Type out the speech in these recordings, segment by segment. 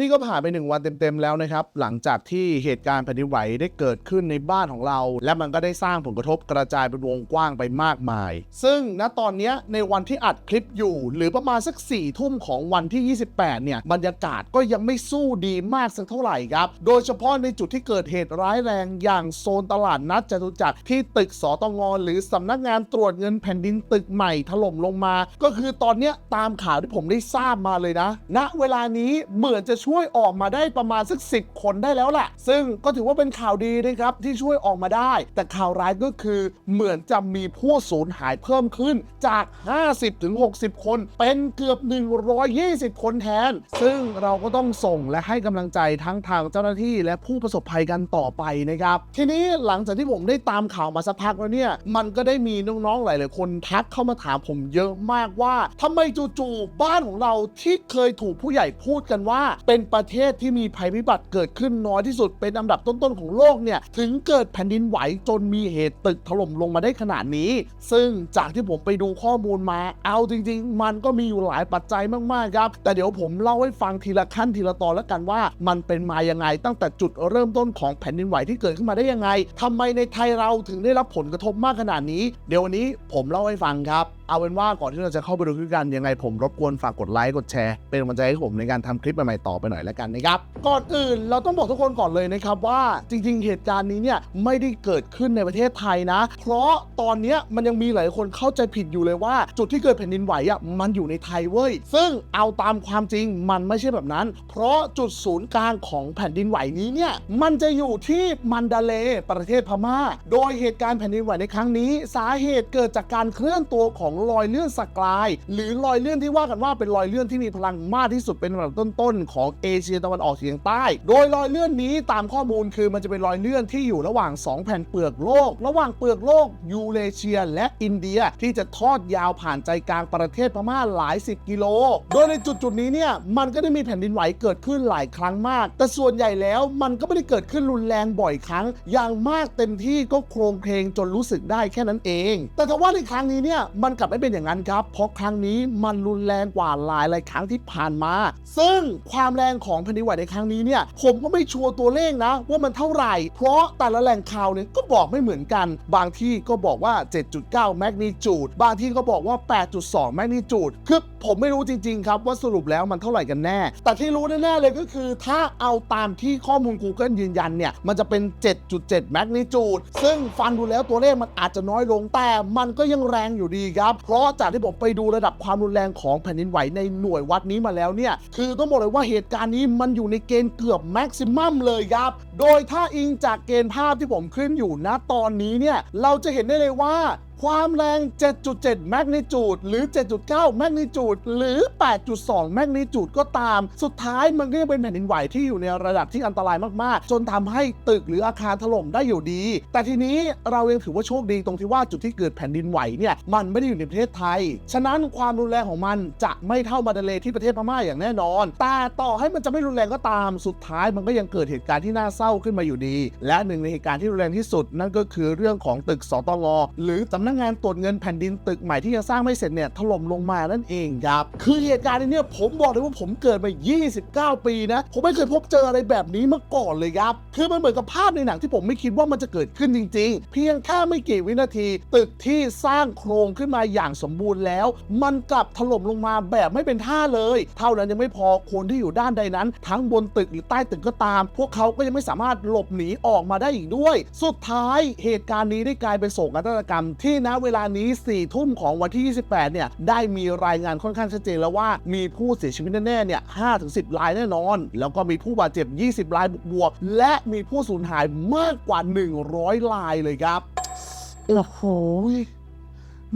นี่ก็ผ่านไปหนึ่งวันเต็มๆแล้วนะครับ หลังจากที่เหตุการณ์แผ่นดินไหวได้เกิดขึ้นในบ้านของเรา และมันก็ได้สร้างผลกระทบกระจายเป็นวงกว้างไปมากมาย ซึ่งณตอนนี้ในวันที่อัดคลิปอยู่ หรือประมาณสัก4ี่ทุ่มของวันที่ 28 เนี่ย บรรยากาศก็ยังไม่สู้ดีมากสักเท่าไหร่ครับ โดยเฉพาะในจุดที่เกิดเหตุร้ายแรงอย่างโซนตลาดนัดจตุจักรที่ตึกสตงหรือสำนักงานตรวจเงินแผ่นดินตึกใหม่ถล่มลงมา ก็คือตอนนี้ตามข่าวที่ผมได้ทราบมาเลยนะ ณเวลานี้เหมือนจะช่วยออกมาได้ประมาณสักสิคนได้แล้วแหละซึ่งก็ถือว่าเป็นข่าวดีนะครับที่ช่วยออกมาได้ แต่ข่าวร้ายก็คือเหมือนจะมีผู้สูญหายเพิ่มขึ้นจาก 50ถึง60คน เป็นเกือบ 120 คนแทน ซึ่งเราก็ต้องส่งและให้กำลังใจทั้งทางเจ้าหน้าที่และผู้ประสบภัยกันต่อไปนะครับ ทีนี้หลังจากที่ผมได้ตามข่าวมาสักพักแล้วเนี่ย มันก็ได้มีน้องๆหลายๆคนทักเข้ามาถามผมเยอะมากว่าทำไมจู่ๆบ้านของเราที่เคยถูกผู้ใหญ่พูดกันว่าเป็นประเทศที่มีภัยพิบัติเกิดขึ้นน้อยที่สุดเป็นอันดับต้นๆของโลกเนี่ยถึงเกิดแผ่นดินไหวจนมีเหตุตึกถล่มลงมาได้ขนาดนี้ ซึ่งจากที่ผมไปดูข้อมูลมา เอาจริง ๆ มันก็มีอยู่หลายปัจจัยมากๆครับ แต่เดี๋ยวผมเล่าให้ฟังทีละขั้นทีละตอนแล้วกันว่า มันเป็นมายังไงตั้งแต่จุดเริ่มต้นของแผ่นดินไหวที่เกิดขึ้นมาได้ยังไงทำไมในไทยเราถึงได้รับผลกระทบมากขนาดนี้ เดี๋ยววันนี้ผมเล่าให้ฟังครับเอาเป็นว่าก่อนที่เราจะเข้าไปดูคลิปกันยังไงผมรบกวนฝากกดไลค์กดแชร์ เป็นกำลังใจให้ผมในการทำคลิปใหม่ๆต่อไปหน่อยแล้วกันนะครับ ก่อนอื่นเราต้องบอกทุกคนก่อนเลยนะครับว่าจริง ๆ เหตุการณ์นี้เนี่ยไม่ได้เกิดขึ้นในประเทศไทยนะ เพราะตอนนี้มันยังมีหลายคนเข้าใจผิดอยู่เลยว่า จุดที่เกิดแผ่นดินไหวอะมันอยู่ในไทยเว้ย ซึ่งเอาตามความจริงมันไม่ใช่แบบนั้น เพราะจุดศูนย์กลางของแผ่นดินไหวนี้เนี่ยมันจะอยู่ที่มันดาเลประเทศพม่า โดยเหตุการณ์แผ่นดินไหวในครั้งนี้ สาเหตุเกิดจากการเคลื่อนตัวของรอยเลื่อนสกาย หรือรอยเลื่อนที่ว่ากันว่าเป็นรอยเลื่อนที่มีพลังมากที่สุดเป็นระดับต้นๆ ของเอเชียตะวันออกเฉียงใต้ โดยรอยเลื่อนนี้ตามข้อมูลคือมันจะเป็นรอยเลื่อนที่อยู่ระหว่าง 2 แผ่นเปลือกโลก ระหว่างเปลือกโลกยูเรเชีย และอินเดียที่จะทอดยาวผ่านใจกลางประเทศพม่าหลายสิบกิโล โดยในจุดจุดๆนี้เนี่ยมันก็ได้มีแผ่นดินไหวเกิดขึ้นหลายครั้งมาก แต่ส่วนใหญ่แล้วมันก็ไม่ได้เกิดขึ้นรุนแรงบ่อยครั้ง อย่างมากเต็มที่ก็โครงเพลงจนรู้สึกได้แค่นั้นเอง แต่ถ้าว่าในครั้งนี้เนี่ยมันกัลับไม่เป็นอย่างนั้นครับ เพราะครั้งนี้มันรุนแรงกว่าหลายหลายครั้งที่ผ่านมา ซึ่งความแรงของแผ่นดินไหวในครั้งนี้เนี่ย ผมก็ไม่ชัวร์ตัวเลขนะ ว่ามันเท่าไหร่ เพราะแต่ละแหล่งข่าวเนี่ยก็บอกไม่เหมือนกัน บางที่ก็บอกว่า 7.9 แมกนิจูด บางที่ก็บอกว่า 8.2 แมกนิจูด คือผมไม่รู้จริง ๆ ครับว่าสรุปแล้วมันเท่าไหร่กันแน่ แต่ที่รู้แน่ๆเลยก็คือ ถ้าเอาตามที่ข้อมูล Google ยืนยันเนี่ย มันจะเป็น 7.7 แมกนิจูด ซึ่งฟังดูแล้วตัวเลขมันอาจจะน้อยลง แต่มันก็ยังแรงอยู่ดีครับเพราะจากที่ผมไปดูระดับความรุนแรงของแผ่นดินไหวในหน่วยวัดนี้มาแล้วเนี่ย คือต้องบอกเลยว่าเหตุการณ์นี้มันอยู่ในเกณฑ์เกือบแม็กซิมัมเลยครับ โดยถ้าอิงจากเกณฑ์ภาพที่ผมขึ้นอยู่ณตอนนี้เนี่ย เราจะเห็นได้เลยว่าความแรง 7.7 แมกนิจูด หรือ 7.9 แมกนิจูด หรือ 8.2 แมกนิจูดก็ตาม สุดท้ายมันก็ยังเป็นแผ่นดินไหวที่อยู่ในระดับที่อันตรายมาก ๆ จนทำให้ตึกหรืออาคารถล่มได้อยู่ดี แต่ทีนี้เรายังถือว่าโชคดีตรงที่ว่าจุดที่เกิดแผ่นดินไหวเนี่ย มันไม่ได้อยู่ในประเทศไทย ฉะนั้นความรุนแรงของมันจะไม่เท่ามาดเลที่ประเทศพม่าอย่างแน่นอน แต่ต่อให้มันจะไม่รุนแรงก็ตาม สุดท้ายมันก็ยังเกิดเหตุการณ์ที่น่าเศร้าขึ้นมาอยู่ดี และหนึ่งในเหตุการณ์ที่รุนแรงที่สุด นั่นก็คือเรื่องของตึกสตงหรือสำนักงานตรวจเงินแผ่นดินตึกใหม่ที่ยังสร้างไม่เสร็จเนี่ยถล่มลงมานั่นเองครับคือเหตุการณ์นี้เนี่ยผมบอกเลยว่าผมเกิดมา 29 ปีนะผมไม่เคยพบเจออะไรแบบนี้มาก่อนเลยครับคือมันเหมือนกับภาพในหนังที่ผมไม่คิดว่ามันจะเกิดขึ้นจริง ๆ เพียงแค่ไม่กี่วินาที ตึกที่สร้างโครงขึ้นมาอย่างสมบูรณ์แล้ว มันกลับถล่มลงมาแบบไม่เป็นท่าเลย เท่านั้นยังไม่พอคนที่อยู่ด้านใดนั้น ทั้งบนตึกหรือใต้ตึกก็ตาม พวกเขาก็ยังไม่สามารถหลบหนีออกมาได้อีกด้วย สุดท้ายเหตุการณ์นี้ได้กลายเป็นโศกนาฏกรรมที่ณเวลานี้4ี่ทุ่มของวันที่ 28 เนี่ย ได้มีรายงานค่อนข้างชัดเจนแล้วว่ามีผู้เสียชีวิตแน่ๆ เนี่ย5ถึง10รายแน่นอน แล้วก็มีผู้บาดเจ็บ 20 รายบวกๆ และมีผู้สูญหายมากกว่า 100 รายเลยครับ โอ้โห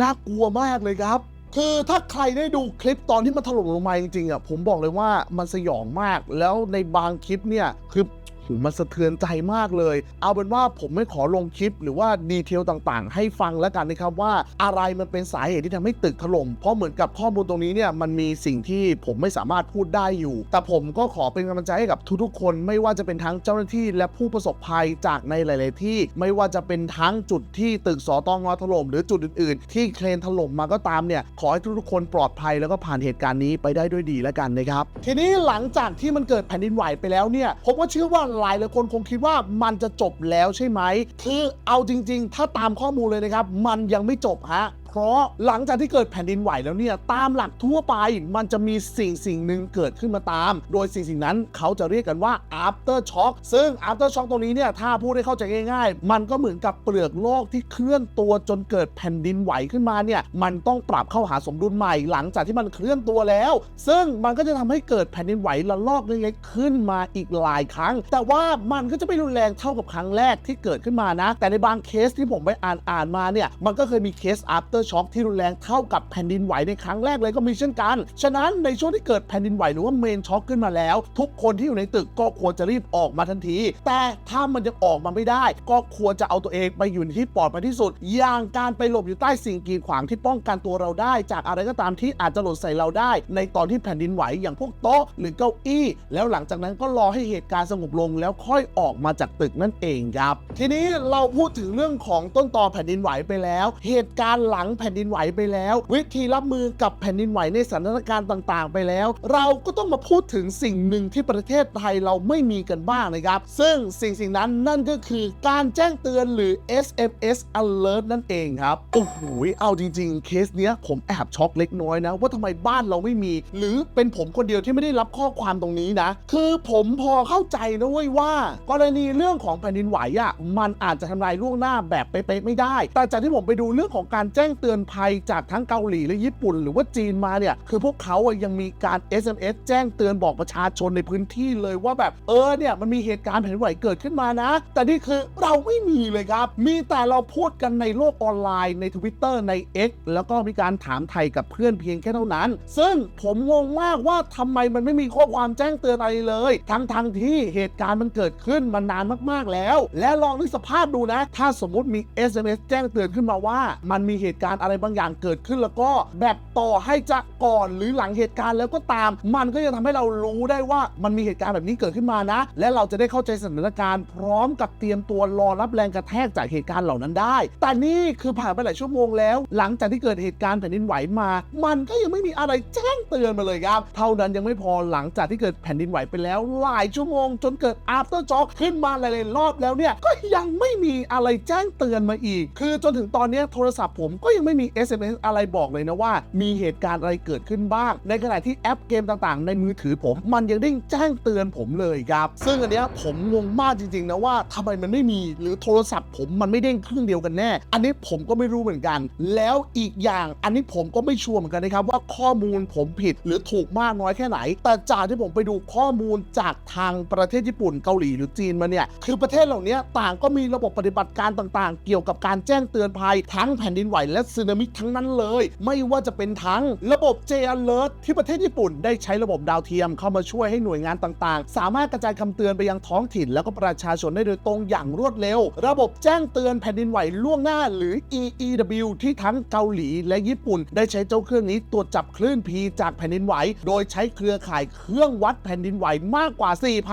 น่ากลัวมากเลยครับคือถ้าใครได้ดูคลิปตอนที่มันถล่มลงมาจริงๆอะผมบอกเลยว่ามันสยองมากแล้วในบางคลิปเนี่ยคือโหมันสะเทือนใจมากเลย เอาเป็นว่าผมไม่ขอลงคลิปหรือว่าดีเทลต่างๆ ให้ฟังแล้วกันนะครับว่าอะไรมันเป็นสาเหตุที่ทำให้ตึกถล่มเพราะเหมือนกับข้อมูลตรงนี้เนี่ยมันมีสิ่งที่ผมไม่สามารถพูดได้อยู่ แต่ผมก็ขอเป็นกำลังใจให้กับทุกๆ คนไม่ว่าจะเป็นทั้งเจ้าหน้าที่และผู้ประสบภัยจากในหลาย ๆ ที่ ไม่ว่าจะเป็นทั้งจุดที่ตึกสตองถล่มหรือจุดอื่น ๆ ที่เครนถล่มมาก็ตามเนี่ยขอให้ทุกๆคนปลอดภัยแล้วก็ผ่านเหตุการณ์นี้ไปได้ด้วยดีแล้วกันนะครับทีนี้หลังจากที่มันเกิดแผ่นดินไหวไปแล้วเนี่ยผมก็เชื่อว่าลายหลายคนคงคิดว่ามันจะจบแล้วใช่ไหมคือเอาจริง ๆ ถ้าตามข้อมูลเลยนะครับ มันยังไม่จบฮะ เพราะหลังจากที่เกิดแผ่นดินไหวแล้วเนี่ยตามหลักทั่วไปมันจะมีสิ่งสิ่งหนึ่งเกิดขึ้นมาตาม โดยสิ่งสิ่งนั้นเขาจะเรียกกันว่า after shock ซึ่ง after shock ตรงนี้เนี่ยถ้าพูดให้เข้าใจง่ายๆ มันก็เหมือนกับเปลือกโลกที่เคลื่อนตัวจนเกิดแผ่นดินไหวขึ้นมาเนี่ยมันต้องปรับเข้าหาสมดุลใหม่หลังจากที่มันเคลื่อนตัวแล้ว ซึ่งมันก็จะทำให้เกิดแผ่นดินไหวระลอกเล็กๆขึ้นมาอีกหลายครั้ง แต่ว่ามันก็จะไม่รุนแรงเท่ากับครั้งแรกที่เกิดขึ้นมานะ แต่ในบางเคสที่ผมไปอ่านอ่านมาเนี่ยมันก็เคยมีเคส after shock ที่รุนแรงเท่ากับแผ่นดินไหวในครั้งแรกเลยก็มีเช่นกัน ฉะนั้นในช่วงที่เกิดแผ่นดินไหวหรือว่าเมนช็อคขึ้นมาแล้ว ทุกคนที่อยู่ในตึกก็ควรจะรีบออกมาทันที แต่ถ้ามันยังออกมาไม่ได้ ก็ควรจะเอาตัวเองไปอยู่ในที่ปลอดภัยที่สุด อย่างการไปหลบอยู่ใต้สิ่งกีดขวางที่ป้องกันตัวเราได้ จากอะไรก็ตามที่อาจจะหล่นใส่เราได้ ในตอนที่แผ่นดินไหวอย่างพวกโต๊ะหรือเก้าอี้ แล้วหลังจากนั้นก็รอให้เหตุการณ์สงบลงแล้วค่อยออกมาจากตึกนั่นเองครับ ทีนี้เราพูดถึงเรื่องของต้นตอแผ่นดินไหวไปแล้ว เหตุการณ์หลังแผ่นดินไหวไปแล้ว วิธีรับมือกับแผ่นดินไหวในสถานการณ์ต่าง ๆ ไปแล้ว เราก็ต้องมาพูดถึงสิ่งหนึ่งที่ประเทศไทยเราไม่มีกันบ้างนะครับ ซึ่งสิ่งสิ่งนั้นนั่นก็คือการแจ้งเตือนหรือ SMS alert นั่นเองครับ โอ้โห เอาจริง ๆ เคสเนี้ยผมแอบช็อกเล็กน้อยนะ ว่าทำไมบ้านเราไม่มี หรือเป็นผมคนเดียวที่ไม่ได้รับข้อความตรงนี้นะ คือผมพอเข้าใจนะเว้ยว่า กรณีเรื่องของแผ่นดินไหวอะ่ะมันอาจจะทำลายล่วงหน้าแบบเป๊ะๆไม่ได้ แต่จากที่ผมไปดูเรื่องของการแจ้งเตือนภัยจากทั้งเกาหลีและญี่ปุ่น หรือว่าจีนมาเนี่ยคือพวกเขาอะยังมีการ SMS แจ้งเตือนบอกประชาชนในพื้นที่เลยว่าแบบเออเนี่ยมันมีเหตุการณ์แผ่นไหวเกิดขึ้นมานะ แต่นี่คือเราไม่มีเลยครับ มีแต่เราพูดกันในโลกออนไลน์ใน Twitter ใน X แล้วก็มีการถามไทยกับเพื่อนเพียงแค่เท่านั้น ซึ่งผมงงมากว่าทำไมมันไม่มีข้อความแจ้งเตือนอะไรเลย ทั้งทงๆที่เหตุการณ์มันเกิดขึ้นมานานมากๆแล้ว และลองนึกสภาพดูนะ ถ้าสมมุติมี SMS แจ้งเตือนขึ้นมาว่า มันมีเหตุการณ์อะไรบางอย่างเกิดขึ้น แล้วก็แบบต่อให้จะก่อนหรือหลังเหตุการณ์แล้วก็ตาม มันก็จะทำให้เรารู้ได้ว่ามันมีเหตุการณ์แบบนี้เกิดขึ้นมานะ และเราจะได้เข้าใจสถานการณ์พร้อมกับเตรียมตัวรอรับแรงกระแทกจากเหตุการณ์เหล่านั้นได้ แต่นี่คือผ่านไปหลายชั่วโมงแล้ว หลังจากที่เกิดเหตุการณ์แผ่นดินไหวมา มันก็ยังไม่มีอะไรแจ้งเตือนมาเลยครับ เท่านั้นยังไม่พอหลังจากที่เกิดแผ่นดินไหวไปแล้ว หลายชั่วโมง จนเกิด after shock ขึ้นมาหลายๆรอบแล้วเนี่ยก็ยังไม่มีอะไรแจ้งเตือนมาอีก คือจนถึงตอนนี้โทรศัพท์ผมก็ยังไม่มี SMS อะไรบอกเลยนะว่า มีเหตุการณ์อะไรเกิดขึ้นบ้าง ในขณะที่แอปเกมต่างๆ ในมือถือผม มันยังได้แจ้งเตือนผมเลยครับ ซึ่งอันเนี้ยผมงงมากจริงๆนะว่าทำไมมันไม่มีหรือโทรศัพท์ผมมันไม่เด้งเครื่องเดียวกันแน่ อันนี้ผมก็ไม่รู้เหมือนกัน แล้วอีกอย่างอันนี้ผมก็ไม่ชัวร์เหมือนกันนะครับว่าข้อมูลผมผิดหรือถูกมากน้อยแค่ไหน แต่จากที่ผมไปดูข้อมูลจากทางประเทศญี่ปุ่นเกาหลีหรือจีนมาเนี่ยคือประเทศเหล่านี้ต่างก็มีระบบปฏิบัติการต่างๆ เกี่ยวกับการแจ้งเตือนภัย ทั้งแผ่นดินไหวและสึนามิทั้งนั้นเลย ไม่ว่าจะเป็นทั้งระบบ J Alert ที่ประเทศญี่ปุ่นได้ใช้ระบบดาวเทียมเข้ามาช่วยให้หน่วยงานต่างๆ สามารถกระจายคำเตือนไปยังท้องถิ่น แล้วก็ประชาชนได้โดยตรงอย่างรวดเร็ว ระบบแจ้งเตือนแผ่นดินไหวล่วงหน้าหรือ EEW ที่ทั้งเกาหลีและญี่ปุ่น ได้ใช้เจ้าเครื่องนี้ตรวจจับคลื่น P จากแผ่นดินไหว โดยใช้เครือข่ายเครื่องวัดแผ่นดินไหวมากกว่า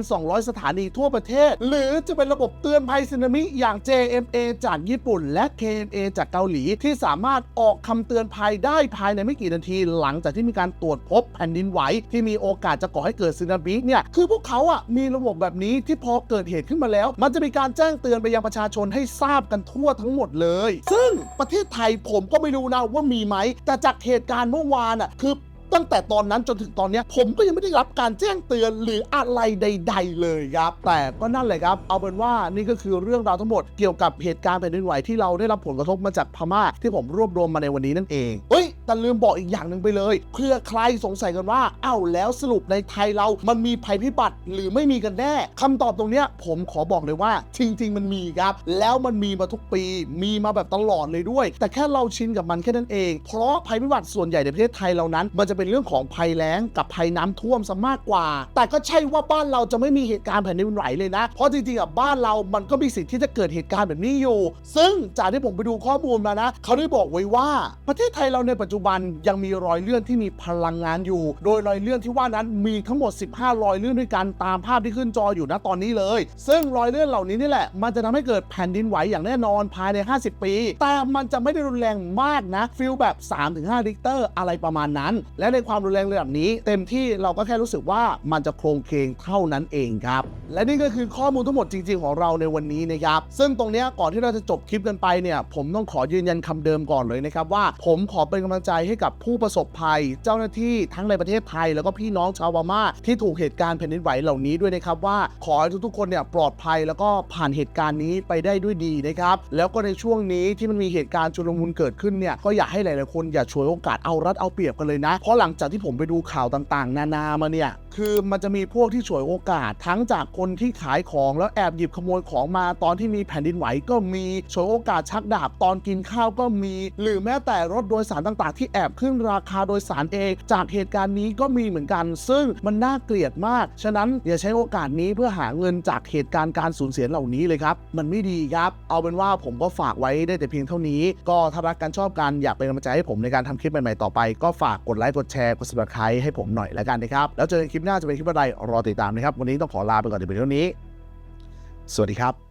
4,200 สถานีทั่วประเทศ หรือจะเป็นระบบเตือนภัยสึนามิอย่าง JMA จากญี่ปุ่น และ KMA จากเกาหลี ที่สามารถออกคำเตือนภัยได้ภายในไม่กี่นาที หลังจากที่มีการตรวจพบแผ่นดินไหวที่มีโอกาสจะก่อให้เกิดสึนามิเนี่ยคือพวกเขาอะมีระบบแบบนี้ที่พอเกิดเหตุขึ้นมาแล้ว มันจะมีการแจ้งเตือนไปยังประชาชนให้ทราบกันทั่วทั้งหมดเลย ซึ่งประเทศไทยผมก็ไม่รู้นะว่ามีไหมแต่จากเหตุการณ์เมื่อวานอะคือ ตั้งแต่ตอนนั้นจนถึงตอนนี้ผมก็ยังไม่ได้รับการแจ้งเตือนหรืออะไรใด ๆ เลยครับ แต่ก็นั่นแหละครับ เอาเป็นว่านี่ก็คือเรื่องราวทั้งหมดเกี่ยวกับเหตุการณ์แผ่นดินไหวที่เราได้รับผลกระทบมาจากพม่าที่ผมรวบรวมมาในวันนี้นั่นเองเฮ้ย แต่ลืมบอกอีกอย่างหนึ่งไปเลย เพื่อใครสงสัยกันว่าอ้าวแล้วสรุปในไทยเรา มันมีภัยพิบัติหรือไม่มีกันแน่คำตอบตรงเนี้ยผมขอบอกเลยว่า จริง ๆ มันมีครับ แล้วมันมีมาทุกปี มีมาแบบตลอดเลยด้วย แต่แค่เราชินกับมันแค่นั้นเอง เพราะภัยพิบัติส่วนใหญ่ในประเทศไทยเรานั้น มันจะเป็นเรื่องของภัยแล้งกับภัยน้ำท่วมซะมากกว่า แต่ก็ใช่ว่าบ้านเราจะไม่มีเหตุการณ์แผ่นดินไหวเลยนะ เพราะจริงๆอะบ้านเรามันก็มีสิทธิ์ที่จะเกิดเหตุการณ์แบบนี้อยู่ ซึ่งจากที่ผมไปดูข้อมูลมานะ เขาได้บอกไว้ว่าประเทศไทยเราในปัจจุบันยังมีรอยเลื่อนที่มีพลังงานอยู่ โดยรอยเลื่อนที่ว่านั้นมีทั้งหมด 15 รอยเลื่อนด้วยกันตามภาพที่ขึ้นจออยู่นะตอนนี้เลย ซึ่งรอยเลื่อนเหล่านี้นี่แหละมันจะทำให้เกิดแผ่นดินไหวอย่างแน่นอนภายใน 50 ปี แต่มันจะไม่ได้รุนแรงมากนะฟิลแบบ 3-5ริกเตอร์อะไรประมาณนั้น และในความรุนแรงระดับนี้ เต็มที่เราก็แค่รู้สึกว่ามันจะโครงเคงเท่านั้นเองครับ และนี่ก็คือข้อมูลทั้งหมดจริง ๆ ของเราในวันนี้นะครับ ซึ่งตรงนี้ก่อนที่เราจะจบคลิปกันไปเนี่ย ผมต้องขอยืนยันคำเดิมก่อนเลยนะครับว่า ผมขอเป็นกำลังใจให้กับผู้ประสบภัย เจ้าหน้าที่ทั้งในประเทศไทย แล้วก็พี่น้องชาวพม่าที่ถูกเหตุการณ์แผ่นดินไหวเหล่านี้ด้วยนะครับว่าขอให้ทุกๆคนเนี่ยปลอดภัยแล้วก็ผ่านเหตุการณ์นี้ไปได้ด้วยดีนะครับแล้วก็ในช่วงนี้ที่มันมีเหตุการณ์ชุลมุนเกิดขึ้นเนี่ยก็อยากให้หลายๆคนอย่าฉวยโอกาสเอารัดเอาเปรียบกันเลยนะ เพราะหลังจากที่ผมไปดูข่าวต่างๆ นานามาเนี่ย คือมันจะมีพวกที่ฉวยโอกาส ทั้งจากคนที่ขายของแล้วแอบหยิบขโมยของมาตอนที่มีแผ่นดินไหวก็มีฉวยโอกาสชักดาบตอนกินข้าวก็มี หรือแม้แต่รถโดยสารต่างๆ ที่แอบขึ้นราคาโดยสารเอง จากเหตุการณ์นี้ก็มีเหมือนกัน ซึ่งมันน่าเกลียดมาก ฉะนั้นอย่าใช้โอกาสนี้เพื่อหาเงินจากเหตุการณ์การสูญเสียเหล่านี้เลยครับ มันไม่ดีครับ เอาเป็นว่าผมก็ฝากไว้ได้แต่เพียงเท่านี้ ก็ถ้ารักกันชอบกันอยากเป็นกำลังใจให้ผมในการทำคลิปใหม่ๆต่อไป ก็ฝากกดไลค์กดแชร์กด subscribe ให้ผมหน่อยแล้วกันนะครับแล้วเจอกันคลิปหน้าจะเป็นคลิปอะไรรอติดตามนะครับ วันนี้ต้องขอลาไปก่อนในเพียงเท่านี้ สวัสดีครับ